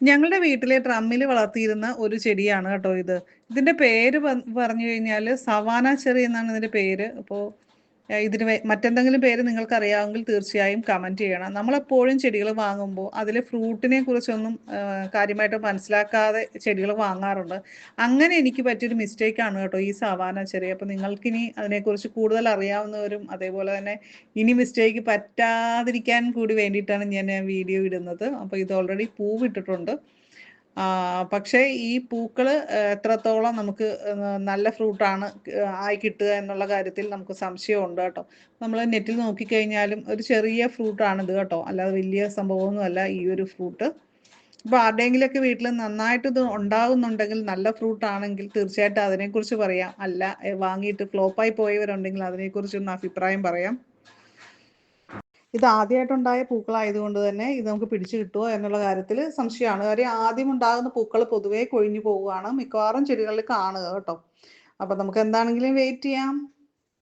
ഞങ്ങളുടെ വീട്ടിലെ ഡ്രമ്മിൽ വളർത്തിയിരുന്ന ഒരു ചെടിയാണ് കേട്ടോ ഇത്. ഇതിന്റെ പേര് പറഞ്ഞു കഴിഞ്ഞാൽ സവാന ചെറി എന്നാണ് ഇതിന്റെ പേര്. അപ്പോൾ ഇതിന് മറ്റെന്തെങ്കിലും പേര് നിങ്ങൾക്ക് അറിയാമെങ്കിൽ തീർച്ചയായും കമന്റ് ചെയ്യണം. നമ്മളെപ്പോഴും ചെടികൾ വാങ്ങുമ്പോൾ അതിലെ ഫ്രൂട്ടിനെ കുറിച്ചൊന്നും കാര്യമായിട്ട് മനസ്സിലാക്കാതെ ചെടികൾ വാങ്ങാറുണ്ട്. അങ്ങനെ എനിക്ക് പറ്റിയൊരു മിസ്റ്റേക്കാണ് കേട്ടോ ഈ സവാന ചെറിയ അപ്പോൾ നിങ്ങൾക്കിനി അതിനെക്കുറിച്ച് കൂടുതൽ അറിയാവുന്നവരും അതേപോലെ തന്നെ ഇനി മിസ്റ്റേക്ക് പറ്റാതിരിക്കാൻ കൂടി വേണ്ടിയിട്ടാണ് ഞാൻ വീഡിയോ ഇടുന്നത്. അപ്പോൾ ഇത് ഓൾറെഡി പൂവിട്ടിട്ടുണ്ട്. പക്ഷേ ഈ പൂക്കൾ എത്രത്തോളം നമുക്ക് നല്ല ഫ്രൂട്ടാണ് ആയി കിട്ടുക എന്നുള്ള കാര്യത്തിൽ നമുക്ക് സംശയമുണ്ട് കേട്ടോ. നമ്മൾ നെറ്റിൽ നോക്കിക്കഴിഞ്ഞാലും ഒരു ചെറിയ ഫ്രൂട്ടാണിത് കേട്ടോ. അല്ലാതെ വലിയ സംഭവമൊന്നുമല്ല ഈ ഒരു ഫ്രൂട്ട്. അപ്പോൾ ആരുടെയെങ്കിലൊക്കെ വീട്ടിൽ നന്നായിട്ട് ഇത് ഉണ്ടാകുന്നുണ്ടെങ്കിൽ നല്ല ഫ്രൂട്ട് ആണെങ്കിൽ തീർച്ചയായിട്ടും അതിനെക്കുറിച്ച് പറയാം. അല്ല വാങ്ങിയിട്ട് ഫ്ലോപ്പായി പോയവരുണ്ടെങ്കിൽ അതിനെക്കുറിച്ചൊന്ന് അഭിപ്രായം പറയാം. ഇത് ആദ്യമായിട്ടുണ്ടായ പൂക്കളായതുകൊണ്ട് തന്നെ ഇത് നമുക്ക് പിടിച്ചു കിട്ടുമോ എന്നുള്ള കാര്യത്തിൽ സംശയമാണ്. കാര്യം ആദ്യം ഉണ്ടാകുന്ന പൂക്കൾ പൊതുവേ കൊഴിഞ്ഞു പോവുകയാണ്. മിക്കവാറും ചെടികളിൽ കാണുക കേട്ടോ. അപ്പം നമുക്ക് എന്താണെങ്കിലും വെയിറ്റ് ചെയ്യാം.